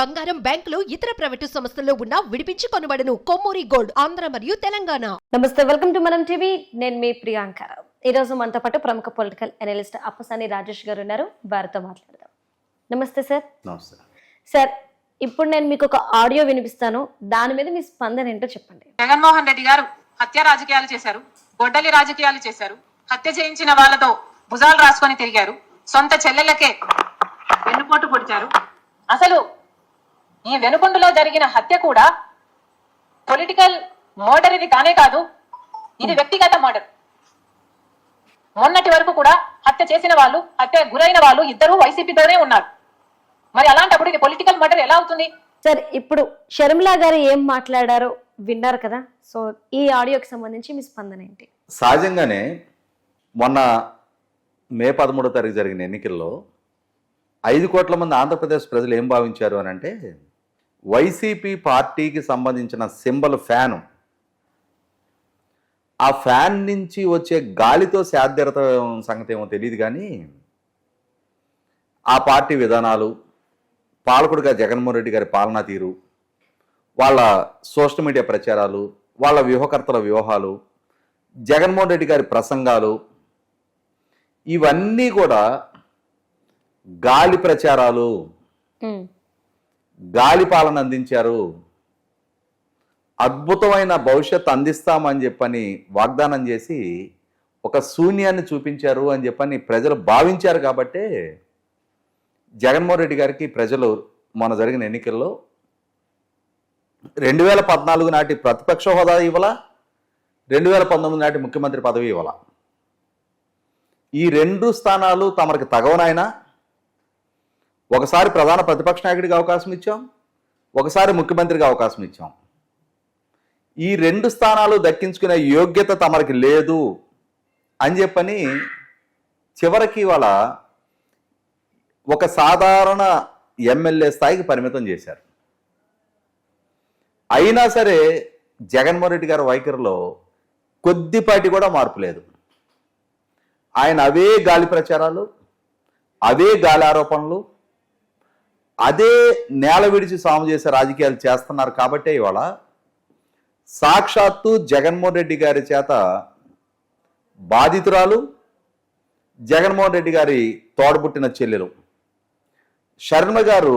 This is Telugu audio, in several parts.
బంగారం బ్యాంకులు ఇతర ప్రైవేటు సంస్థల్లో ఉన్న విడిపించి కొనబడను కొమ్మూరి గోల్డ్ ఆంధ్ర మరియు తెలంగాణ. నమస్తే వెల్కమ్ టు మనం టీవీ. నేను మీ ప్రియాంక. ఈ రోజు మనతో పాటు ప్రముఖ పొలిటికల్ అనలిస్ట్ అప్పసాని రాజేష్ గారు ఉన్నారు. వారితో మాట్లాడదాం. నమస్తే సార్. నమస్తే. సార్ ఇప్పుడు నేను మీకు ఒక ఆడియో వినిపిస్తాను. దాని మీద మీ స్పందన ఏంటో చెప్పండి. జగన్మోహన్ రెడ్డి గారు హత్య రాజకీయాలు చేశారు గొడ్డలి రాజకీయాలు చేశారు హత్య చేయించిన వాళ్ళతో భుజాలు రాసుకొని తిరిగారు సొంత చెల్లెలకే వెన్నుపోటు పొడిచారు. అసలు ఈ వెనుకొండలో జరిగిన హత్య కూడా పొలిటికల్ మర్డర్ ఇది కానే కాదు ఇది వ్యక్తిగత మర్డర్ మొన్నటి వరకు కూడా హత్య చేసిన వాళ్ళు హత్య గురైన వాళ్ళు ఇద్దరు వైసీపీతోనే ఉన్నారు. మరి అలాంటప్పుడు ఇది పొలిటికల్ మర్డర్ ఎలా అవుతుంది? సార్ ఇప్పుడు షర్మిలా గారు ఏం మాట్లాడారో విన్నారు కదా? సో ఈ ఆడియోకి సంబంధించి మీ స్పందన ఏంటి? సహజంగానే మొన్న మే పదమూడో తారీఖు జరిగిన ఎన్నికల్లో ఐదు కోట్ల మంది ఆంధ్రప్రదేశ్ ప్రజలు ఏం భావించారు అని అంటే వైసీపీ పార్టీకి సంబంధించిన సింబల్ ఫ్యాను. ఆ ఫ్యాన్ నుంచి వచ్చే గాలితో సాధ్యత సంగతి ఏమో తెలియదు కానీ ఆ పార్టీ విధానాలు పాలకుడిగా జగన్మోహన్ రెడ్డి గారి పాలనా తీరు వాళ్ళ సోషల్ మీడియా ప్రచారాలు వాళ్ళ వ్యూహకర్తల వ్యూహాలు జగన్మోహన్ రెడ్డి గారి ప్రసంగాలు ఇవన్నీ కూడా గాలి ప్రచారాలు. గాలిపాలన అందించారు. అద్భుతమైన భవిష్యత్ అందిస్తామని చెప్పని వాగ్దానం చేసి ఒక శూన్యాన్ని చూపించారు అని చెప్పని ప్రజలు భావించారు కాబట్టే జగన్మోహన్ రెడ్డి గారికి ప్రజలు మొన్న జరిగిన ఎన్నికల్లో రెండు వేల పద్నాలుగు నాటి ప్రతిపక్ష హోదా ఇవ్వాల? రెండు వేల పంతొమ్మిది నాటి ముఖ్యమంత్రి పదవి ఇవ్వాల? ఈ రెండు స్థానాలు తమరికి తగవనాయనా? ఒకసారి ప్రధాన ప్రతిపక్ష నాయకుడికి అవకాశం ఇచ్చాం ఒకసారి ముఖ్యమంత్రికి అవకాశం ఇచ్చాం. ఈ రెండు స్థానాలు దక్కించుకునే యోగ్యత తమరికి లేదు అని చెప్పని చివరికి వాళ్ళ ఒక సాధారణ ఎమ్మెల్యే స్థాయికి పరిమితం చేశారు. అయినా సరే జగన్మోహన్ రెడ్డి గారి వైఖరిలో కొద్దిపాటి కూడా మార్పు లేదు. ఆయన అవే గాలి ప్రచారాలు అవే గాలి ఆరోపణలు అదే నేల విడిచి సాము చేసే రాజకీయాలు చేస్తున్నారు కాబట్టే ఇవాళ సాక్షాత్తు జగన్మోహన్ రెడ్డి గారి చేత బాధితురాలు జగన్మోహన్ రెడ్డి గారి తోడబుట్టిన చెల్లెలు. శర్మ గారు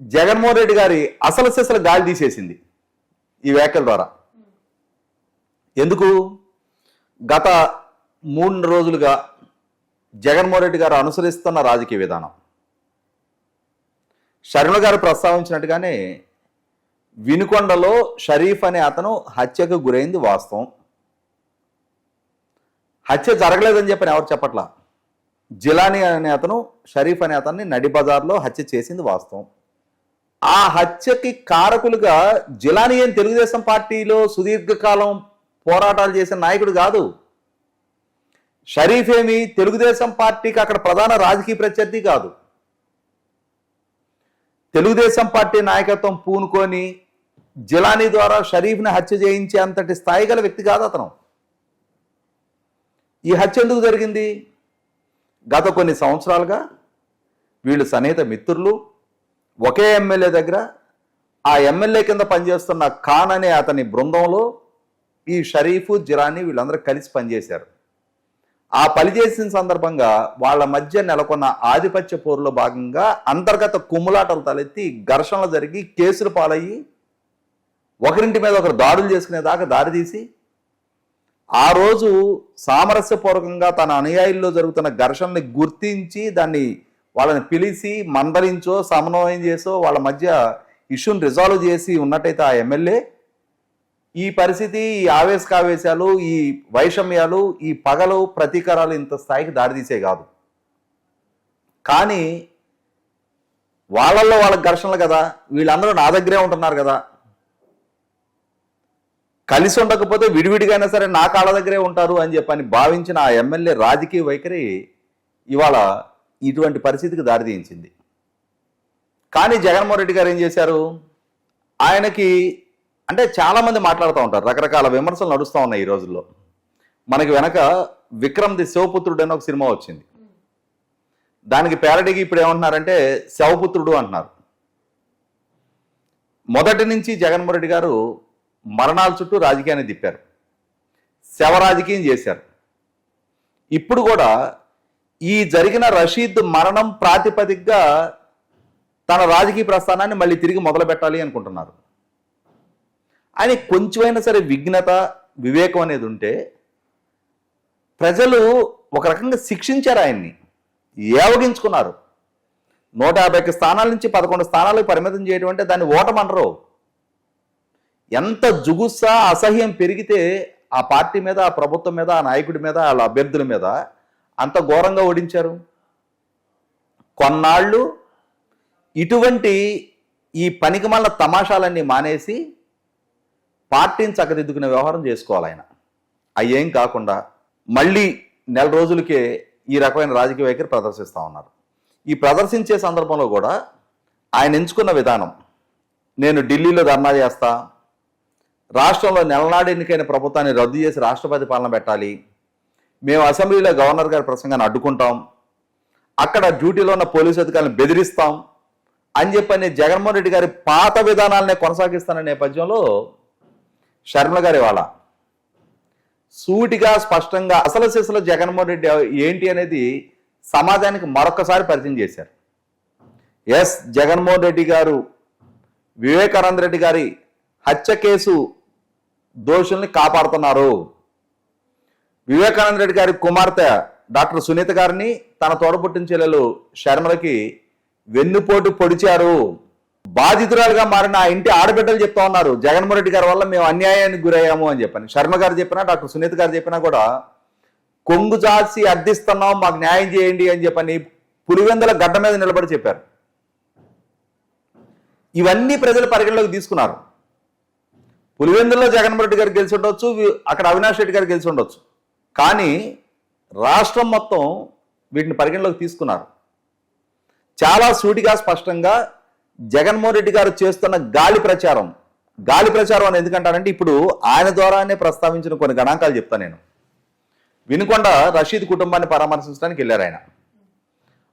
జగన్మోహన్ రెడ్డి గారి అసలు సిసలు గాలి తీసేసింది ఈ వ్యాఖ్యల ద్వారా. ఎందుకు? గత మూడు రోజులుగా జగన్మోహన్ రెడ్డి గారు అనుసరిస్తున్న రాజకీయ విధానం. శరణు గారు ప్రస్తావించినట్టుగానే వినుకొండలో షరీఫ్ అనే అతను హత్యకు గురైంది వాస్తవం. హత్య జరగలేదని చెప్పని ఎవరు చెప్పట్లా? జిలాని అనే అతను షరీఫ్ అనే అతన్ని నడి బజార్లో హత్య చేసింది వాస్తవం. ఆ హత్యకి కారకులుగా జిలాని ఏం తెలుగుదేశం పార్టీలో సుదీర్ఘకాలం పోరాటాలు చేసిన నాయకుడు కాదు. షరీఫ్ ఏమి తెలుగుదేశం పార్టీకి అక్కడ ప్రధాన రాజకీయ ప్రత్యర్థి కాదు. తెలుగుదేశం పార్టీ నాయకత్వం పూనుకొని జిలానీ ద్వారా షరీఫ్ని హత్య చేయించే అంతటి స్థాయి గల వ్యక్తి కాదు అతను. ఈ హత్య ఎందుకు జరిగింది? గత కొన్ని సంవత్సరాలుగా వీళ్ళు సన్నిహిత మిత్రులు ఒకే ఎమ్మెల్యే దగ్గర ఆ ఎమ్మెల్యే కింద పనిచేస్తున్న ఖాన్ అనే అతని బృందంలో ఈ షరీఫ్ జిలానీ వీళ్ళందరూ కలిసి పనిచేశారు. ఆ పని చేసిన సందర్భంగా వాళ్ళ మధ్య నెలకొన్న ఆధిపత్య పోరులో భాగంగా అంతర్గత కుమ్ములాటలు తలెత్తి ఘర్షణలు జరిగి కేసులు పాలయ్యి ఒకరింటి మీద ఒకరు దాడులు చేసుకునేదాకా దారితీసి ఆ రోజు సామరస్యపూర్వకంగా తన అనుయాయుల్లో జరుగుతున్న ఘర్షణని గుర్తించి దాన్ని వాళ్ళని పిలిచి మందలించో సమన్వయం చేసో వాళ్ళ మధ్య ఇష్యూని రిజాల్వ్ చేసి ఉన్నట్టయితే ఆ ఎమ్మెల్యే ఈ పరిస్థితి ఈ ఆవేశకావేశాలు ఈ వైషమ్యాలు ఈ పగలు ప్రతీకారాలు ఇంత స్థాయికి దారితీసే కాదు. కానీ వాళ్ళల్లో వాళ్ళకి ఘర్షణలు కదా వీళ్ళందరూ నా దగ్గరే ఉంటున్నారు కదా. కలిసి ఉండకపోతే విడివిడిగైనా సరే నా కాళ్ళ దగ్గరే ఉంటారు అని చెప్పని భావించిన ఆ ఎమ్మెల్యే రాజకీయ వైఖరి ఇవాళ ఇటువంటి పరిస్థితికి దారితీయించింది కానీ జగన్మోహన్ రెడ్డి గారు ఏం చేశారు? ఆయనకి అంటే చాలామంది మాట్లాడుతూ ఉంటారు రకరకాల విమర్శలు నడుస్తూ ఉన్నాయి ఈ రోజుల్లో. మనకి వెనక విక్రమ్ ది శివపుత్రుడు అని ఒక సినిమా వచ్చింది. దానికి పేరడికి ఇప్పుడు ఏమంటున్నారంటే శవపుత్రుడు అంటున్నారు. మొదటి నుంచి జగన్మోహన్ రెడ్డి గారు మరణాల చుట్టూ రాజకీయాన్ని తిప్పారు. శవ రాజకీయం చేశారు. ఇప్పుడు కూడా ఈ జరిగిన రషీద్ మరణం ప్రాతిపదికగా తన రాజకీయ ప్రస్థానాన్ని మళ్ళీ తిరిగి మొదలు పెట్టాలి అనుకుంటున్నారు. ఆయన కొంచెమైనా సరే విఘ్నత వివేకం అనేది ఉంటే ప్రజలు ఒక రకంగా శిక్షించారు ఆయన్ని. ఏవగించుకున్నారు నూట యాభైకి స్థానాల నుంచి పదకొండు స్థానాలకు పరిమితం చేయడం అంటే దాన్ని ఓటమనరు ఎంత జుగుస్స అసహ్యం పెరిగితే ఆ పార్టీ మీద ఆ ప్రభుత్వం మీద ఆ నాయకుడి మీద వాళ్ళ అభ్యర్థుల మీద అంత ఘోరంగా ఓడించారు. కొన్నాళ్ళు ఇటువంటి ఈ పనికి పనికిమాల తమాషాలన్నీ మానేసి పార్టీని చక్కదిద్దుకునే వ్యవహారం చేసుకోవాలి ఆయన. అయ్యేం కాకుండా మళ్ళీ నెల రోజులకే ఈ రకమైన రాజకీయ వైఖరి ప్రదర్శిస్తూ ఉన్నారు. ఈ ప్రదర్శించే సందర్భంలో కూడా ఆయన ఎంచుకున్న విధానం నేను ఢిల్లీలో ధర్నా చేస్తా రాష్ట్రంలో నెలనాడు ఎన్నికైన ప్రభుత్వాన్ని రద్దు చేసి రాష్ట్రపతి పాలన పెట్టాలి మేము అసెంబ్లీలో గవర్నర్ గారి ప్రసంగాన్ని అడ్డుకుంటాం అక్కడ డ్యూటీలో ఉన్న పోలీసు అధికారులను బెదిరిస్తాం అని చెప్పని జగన్మోహన్ రెడ్డి గారి పాత విధానాలనే కొనసాగిస్తున్న నేపథ్యంలో షర్మిల గారి వాళ్ళ. సూటిగా స్పష్టంగా అసలు సిసలు జగన్మోహన్ రెడ్డి ఏంటి అనేది సమాజానికి మరొకసారి పరిచయం చేశారు. ఎస్ జగన్మోహన్ రెడ్డి గారు వివేకానంద రెడ్డి గారి హత్య కేసు దోషుల్ని కాపాడుతున్నారు. వివేకానంద రెడ్డి గారి కుమార్తె డాక్టర్ సునీత గారిని తన తోడపుట్టిన చెల్లెలు శర్మలకి వెన్నుపోటు పొడిచారు. బాధితురాలుగా మారిన ఆ ఇంటి ఆడబిడ్డలు చెప్తా ఉన్నారు. జగన్మోహన్ రెడ్డి గారి వల్ల మేము అన్యాయానికి గురయ్యాము అని చెప్పని. శర్మ గారు చెప్పినా డాక్టర్ సునీత గారు చెప్పినా కూడా కొంగు జాసి అర్థిస్తున్నాం మాకు న్యాయం చేయండి అని చెప్పని పులివెందుల గడ్డ మీద నిలబడి చెప్పారు. ఇవన్నీ ప్రజలు పరిగణలోకి తీసుకున్నారు. పులివెందుల్లో జగన్మోహన్ రెడ్డి గారు గెలిచి ఉండొచ్చు అక్కడ అవినాష్ రెడ్డి గారు గెలిచి ఉండొచ్చు. కానీ రాష్ట్రం మొత్తం వీటిని పరిగణలోకి తీసుకున్నారు. చాలా సూటిగా స్పష్టంగా జగన్మోహన్ రెడ్డి గారు చేస్తున్న గాలి ప్రచారం. గాలి ప్రచారం అని ఎందుకంటానంటే ఇప్పుడు ఆయన ద్వారానే ప్రస్తావించిన కొన్ని గణాంకాలు చెప్తాను నేను. వినుకొండ రషీద్ కుటుంబాన్ని పరామర్శించడానికి వెళ్ళారు ఆయన.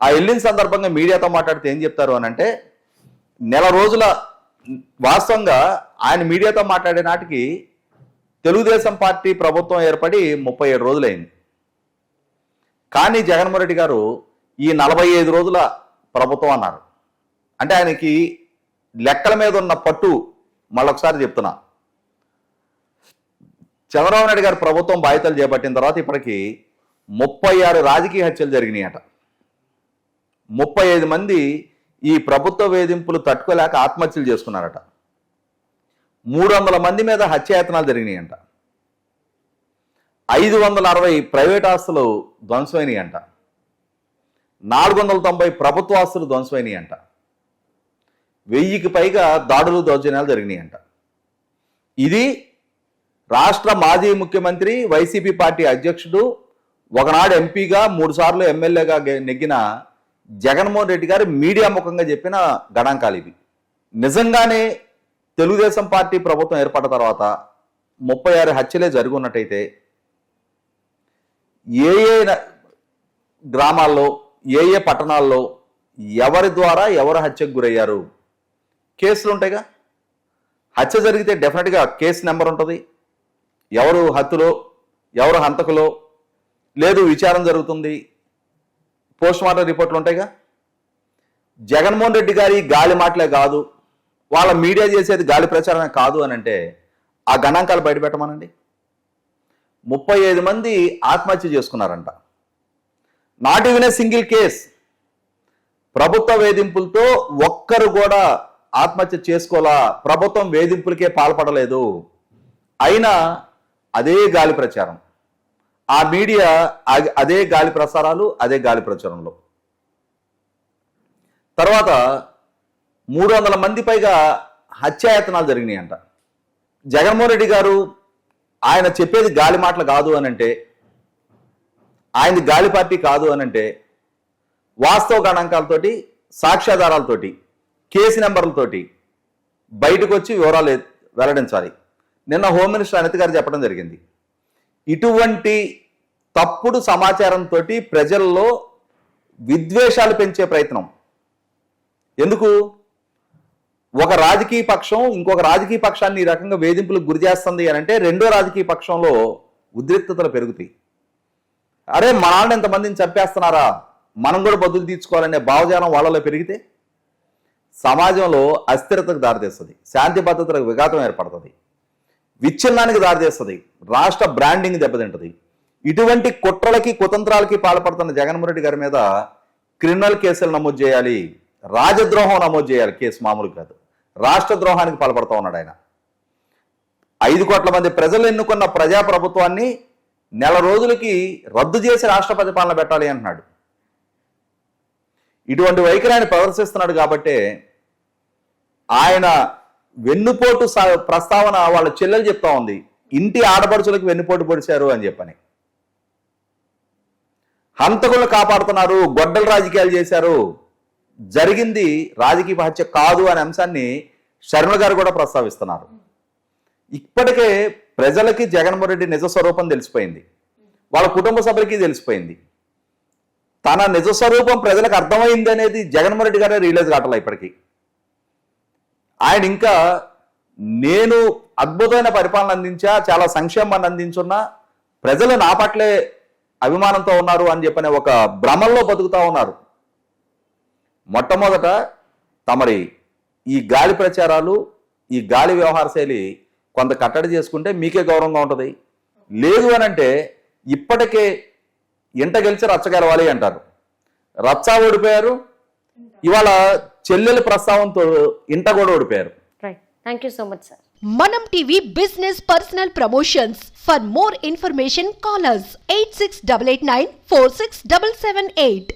ఆ వెళ్ళిన సందర్భంగా మీడియాతో మాట్లాడితే ఏం చెప్తారు అని అంటే నెల రోజుల వాస్తవంగా ఆయన మీడియాతో మాట్లాడే నాటికి తెలుగుదేశం పార్టీ ప్రభుత్వం ఏర్పడి ముప్పై ఏడు రోజులైంది. కానీ జగన్మోహన్ రెడ్డి గారు ఈ నలభై ఐదు రోజుల ప్రభుత్వం అన్నారు. అంటే ఆయనకి లెక్కల మీద ఉన్న పట్టు మళ్ళొకసారి చెప్తున్నా. చంద్రబాబు నాయుడు గారి ప్రభుత్వం బాధ్యతలు చేపట్టిన తర్వాత ఇప్పటికి ముప్పై ఆరు రాజకీయ హత్యలు జరిగినాయట. ముప్పై ఐదు మంది ఈ ప్రభుత్వ వేధింపులు తట్టుకోలేక ఆత్మహత్యలు చేసుకున్నారట. మూడు వందల మంది మీద హత్యాయత్నాలు జరిగినాయంట. ఐదు వందల అరవై ప్రైవేట్ ఆస్తులు ధ్వంసమైనాయి అంట నాలుగు వందల తొంభై ప్రభుత్వ ఆస్తులు ధ్వంసమైనాయి అంట వెయ్యికి పైగా దాడులు దౌర్జన్యాలు జరిగినాయంట. ఇది రాష్ట్ర మాజీ ముఖ్యమంత్రి వైసీపీ పార్టీ అధ్యక్షుడు ఒకనాడు ఎంపీగా మూడుసార్లు ఎమ్మెల్యేగా నెగ్గిన జగన్మోహన్ రెడ్డి గారు మీడియా ముఖంగా చెప్పిన గణాంకాలు ఇవి. నిజంగానే తెలుగుదేశం పార్టీ ప్రభుత్వం ఏర్పడిన తర్వాత ముప్పై ఆరు హత్యలే జరుగున్నట్టయితే ఏ ఏ న- గ్రామాల్లో ఏ ఏ పట్టణాల్లో ఎవరి ద్వారా ఎవరు హత్యకు గురయ్యారు? కేసులు ఉంటాయిగా? హత్య జరిగితే డెఫినెట్గా కేసు నెంబర్ ఉంటుంది. ఎవరు హత్తులో ఎవరు హంతకులో లేదు విచారం జరుగుతుంది. పోస్ట్ మార్టం రిపోర్ట్లు ఉంటాయిగా? జగన్మోహన్ రెడ్డి గారి గాలి మాటలే కాదు. వాళ్ళ మీడియా చేసేది గాలి ప్రచారమే కాదు అని అంటే ఆ గణాంకాలు బయటపెట్టమనండి ముప్పై ఐదు మంది ఆత్మహత్య చేసుకున్నారంట. Not even a single case. ప్రభుత్వ వేధింపులతో ఒక్కరు కూడా ఆత్మహత్య చేసుకోలా ప్రభుత్వం వేధింపులకే పాల్పడలేదు. అయినా అదే గాలి ప్రచారం. ఆ మీడియా అదే గాలి ప్రసారాలు అదే గాలి ప్రచారంలో తర్వాత మూడు వందల మంది పైగా హత్యాయత్నాలు జరిగినాయంట. జగన్మోహన్ రెడ్డి గారు ఆయన చెప్పేది గాలి మాటలు కాదు అనంటే ఆయనది గాలి పార్టీ కాదు అనంటే వాస్తవ గణాంకాలతోటి సాక్ష్యాధారాలతోటి కేసు నెంబర్లతోటి బయటకు వచ్చి వివరాలు వెల్లడించాలి. నిన్న హోమ్ మినిస్టర్ అనిత్ గారు చెప్పడం జరిగింది. ఇటువంటి తప్పుడు సమాచారంతో ప్రజల్లో విద్వేషాలు పెంచే ప్రయత్నం. ఎందుకు? ఒక రాజకీయ పక్షం ఇంకొక రాజకీయ పక్షాన్ని ఈ రకంగా వేధింపులకు గురి చేస్తుంది అని అంటే రెండో రాజకీయ పక్షంలో ఉద్రిక్తతలు పెరుగుతాయి. అరే మా నాన్న ఎంతమందిని చంపేస్తున్నారా? మనం కూడా బదులు తీర్చుకోవాలనే భావజాలం వాళ్ళలో పెరిగితే సమాజంలో అస్థిరతకు దారితీస్తుంది. శాంతి భద్రతలకు విఘాతం ఏర్పడుతుంది. విచ్ఛిన్నానికి దారితీస్తుంది. రాష్ట్ర బ్రాండింగ్ దెబ్బతింటుంది. ఇటువంటి కుట్రలకి కుతంత్రాలకి పాల్పడుతున్న జగన్మోహన్ రెడ్డి గారి మీద క్రిమినల్ కేసులు నమోదు చేయాలి. రాజద్రోహం నమోదు చేయాలి. కేసు మామూలు కాదు. రాష్ట్ర ద్రోహానికి పాల్పడుతూ ఉన్నాడు ఆయన. ఐదు కోట్ల మంది ప్రజలు ఎన్నుకున్న ప్రజాప్రభుత్వాన్ని నెల రోజులకి రద్దు చేసి రాష్ట్రపతి పాలన పెట్టాలి అంటున్నాడు. ఇటువంటి వైఖరాన్ని ప్రదర్శిస్తున్నాడు కాబట్టే ఆయన వెన్నుపోటు ప్రస్తావన వాళ్ళ చెల్లెలు చెప్తా ఉంది. ఇంటి ఆడపడుచులకు వెన్నుపోటు పొడిచారు అని చెప్పని. హంతకులను కాపాడుతున్నారు గొడ్డల రాజకీయాలు చేశారు. జరిగింది రాజకీయ హత్య కాదు అనే అంశాన్ని శర్మ గారు కూడా ప్రస్తావిస్తున్నారు. ఇప్పటికే ప్రజలకి జగన్మోహన్ రెడ్డి నిజ స్వరూపం తెలిసిపోయింది. వాళ్ళ కుటుంబ సభ్యులకి తెలిసిపోయింది. తన నిజ స్వరూపం ప్రజలకు అర్థమైంది అనేది జగన్మోహన్ రెడ్డి గారే రియలైజ్ కావట్లే ఇప్పటికీ. ఆయన ఇంకా నేను అద్భుతమైన పరిపాలన అందించా చాలా సంక్షేమాన్ని అందించున్నా ప్రజలు నా పట్లే అభిమానంతో ఉన్నారు అని చెప్పనే ఒక భ్రమంలో బతుకుతా ఉన్నారు. మొట్టమొదట తమరి ఈ గాలి ప్రచారాలు ఈ గాలి వ్యవహార శైలి కొంత కట్టడి చేసుకుంటే మీకే గౌరవంగా ఉంటుంది. లేదు అని అంటే ఇప్పటికే ఇంట గెలిచి రచ్చగలవాలి అంటారు. రచ్చ ఓడిపోయారు. ఇవాళ చెల్లెల ప్రస్తావంతో ఇంట కూడా ఓడిపోయారు. Right thank you so much sir మనం TV business personal promotions for more information callers eight six double eight nine four six double seven eight